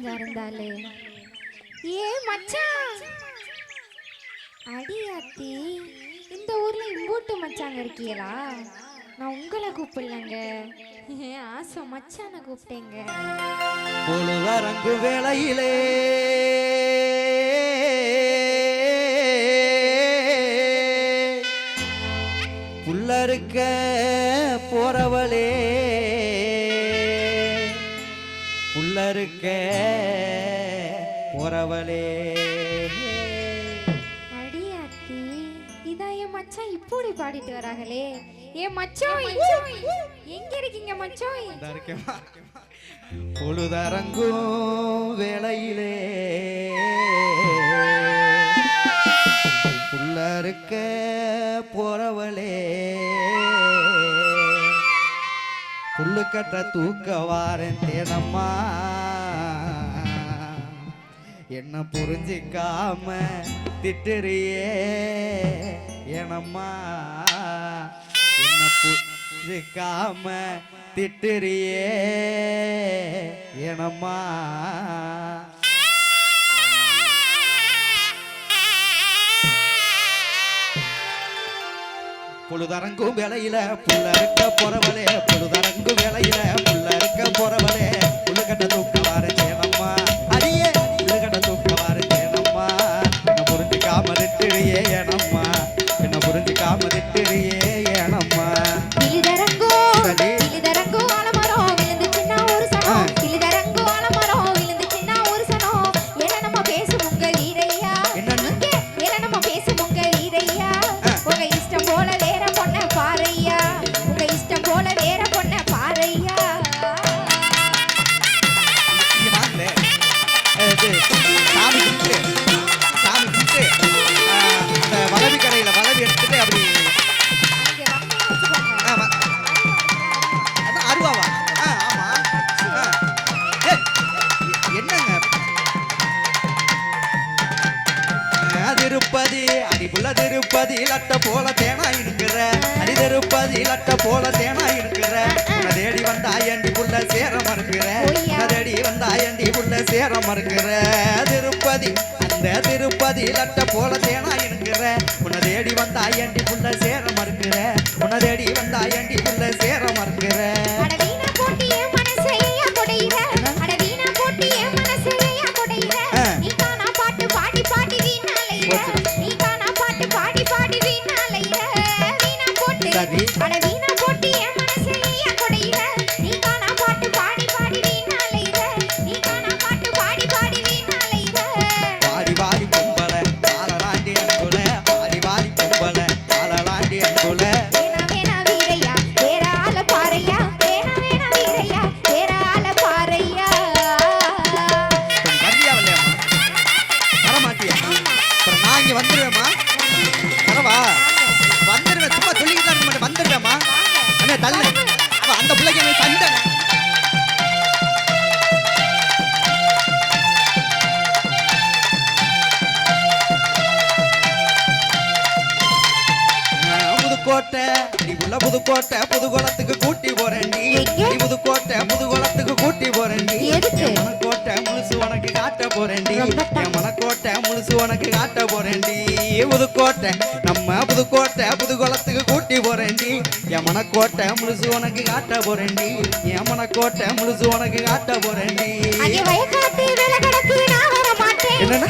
ஒழுங்கா இருந்தாலே? ஏ மச்சான் அடியாத்தி இந்த ஊர்ல இம்பூட்டு மச்சாங்க இருக்கீங்களா நான் உங்களை கூப்பிடலங்க. ஆசை மச்சான கூப்பிட்டேங்க. பொழுதரங்கு வேலையிலே புள்ள இருக்க போறவளே. இருக்க உறவலே அடியாத்தி இதா என் மச்சான் இப்படி பாடிட்டு வராங்களே. ஏன் மச்சோய் எங்க இருக்கீங்க மச்சோய் பொழுதரங்கும் வேளையிலே. உள்ளருக்க போறவளே. புல்லு கட்ட தூக்க வாரன் தேனம்மா. என்ன புரிஞ்சிக்காம திட்டுறியே? எனம்மா என்ன புரிஞ்சிக்காம திட்டுறியே? எனம்மா பொழுதரங்கும் வேலையில புள்ள இருக்க போறவளே பொழுதரங்கும் வேலையில புள்ள இருக்க போறவளே புள்ளு கட்ட தெருப்பதி லட்ட போல தேனா இருக்கிற. அடி தெருப்பதி லட்ட போல தேனா இருக்கிற. உன்னை தேடி வந்தா ஏண்டி புள்ள சேர மறுக்கிற? உன்னை தேடி வந்தா ஏண்டி புள்ள சேர மறுக்கிற? திருப்பதி அந்த திருப்பதி லட்ட போல உள்ள புதுக்கோட்டை புதுகோலத்துக்கு கூட்டி போறேன் நீ. புதுக்கோட்டை புதுகோலத்துக்கு கூட்டி போறேன் நீ. மனக்கோட்டை முழுசு உனக்கு காட்ட போறேன் என் மனக்கோட்டை முழுசு உனக்கு காட்ட போறேன் புதுக்கோட்டை நம்ம புதுக்கோட்டை புதுகோலத்துக்கு கூட்டி போறேன் என் மனக்கோட்டை முழுசு உனக்கு காட்ட போறேன் என் மனக்கோட்டை முழுசு உனக்கு காட்ட போறேன் என்னன்னா?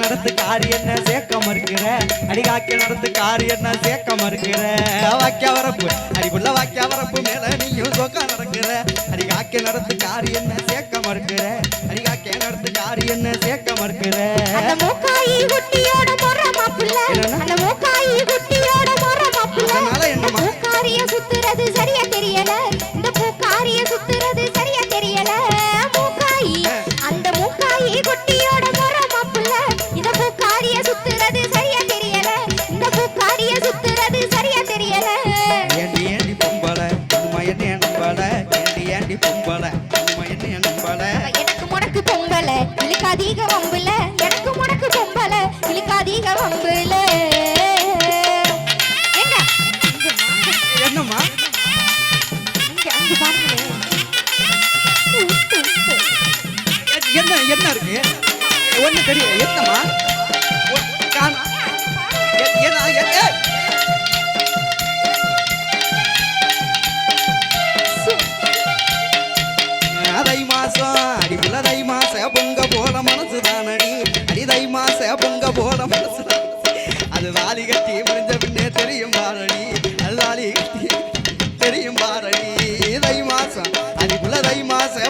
நடத்து காரி என்ன சேர்க்க மறுக்கிற? அடிகாக்கி நடத்து காரி என்ன சேர்க்க மறுக்கிற? வாக்கிய வரப்பு அடிக்குள்ள வாக்கிய வரப்பு மேல நீயும் சோக்கா நடக்கிற. அடிகாக்கி நடத்து காரி என்ன சேர்க்க மறுக்கிற? அடிகாக்கி நடத்து காரி என்ன சேர்க்க மறுக்கிற? அதனால என்னமா காரிய சுத்துறது சரியா தெரியல. இந்த பூ காரிய சுத்துறது என்ன என்ன இருக்கு? ஒண்ணு தெரியும் என்னமா தை மாசம் அடி பிள்ளை தை மாசம் பொங்க போல மனசு தானடி அடி அது வாலி கட்டி முடிஞ்ச பின்னே தெரியும் பாரடி. அது வாலி கட்டி தெரியும் பாரடி. தை மாசம் அடி பிள்ளை தை மாசம்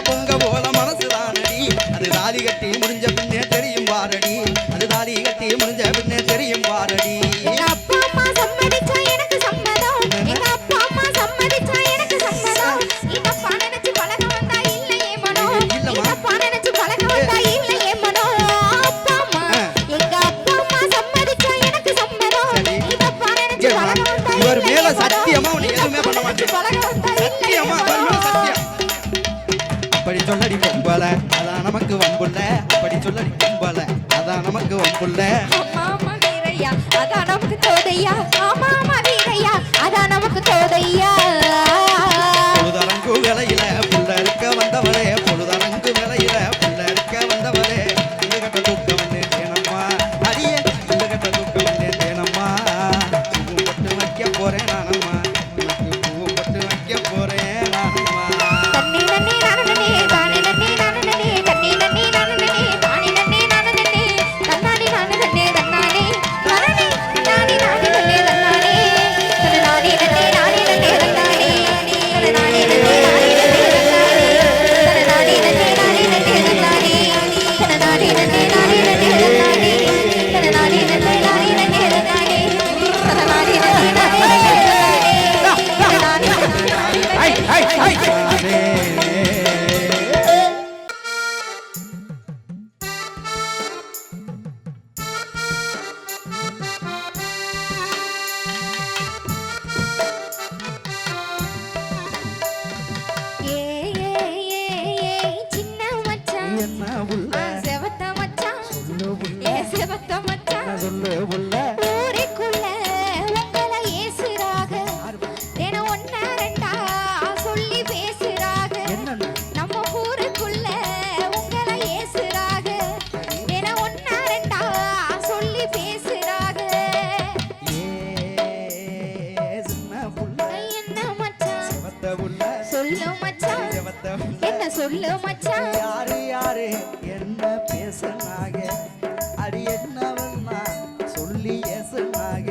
யாரு ஏசுனாக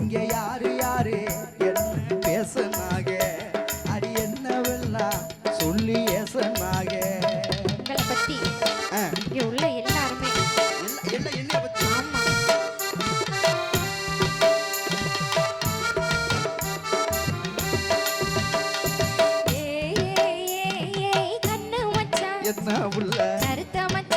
இங்க யாரு யாரு? என்ன பேசுனாக அது என்னவெல்லாம் சொல்லி ஏசுனாக உங்களை பத்தி இங்க உள்ள எல்லாருமே. என்ன என்ன உள்ள? கருத்த மச்ச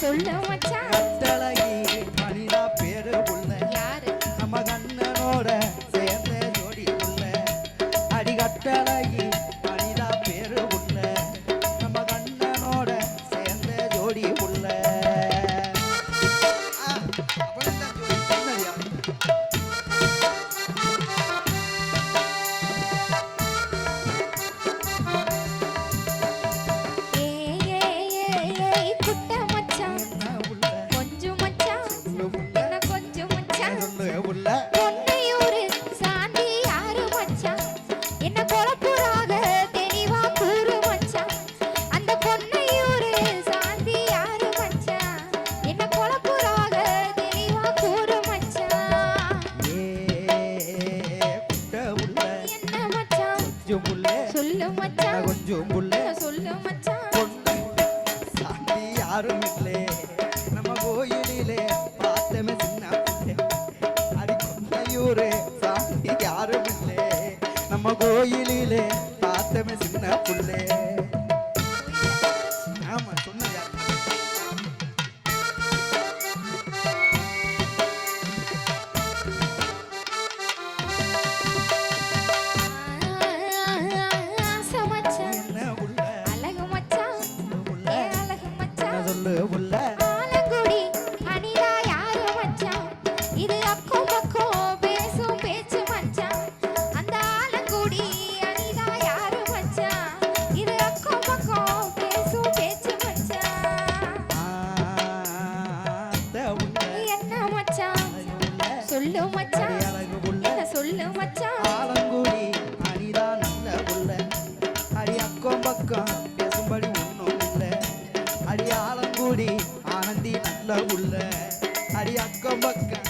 சொல்லு மச்சான் சொல்லு மச்சான். கொஞ்சம் புள்ள. சொல்லு மச்சான். சாந்தி யாரும் bacana.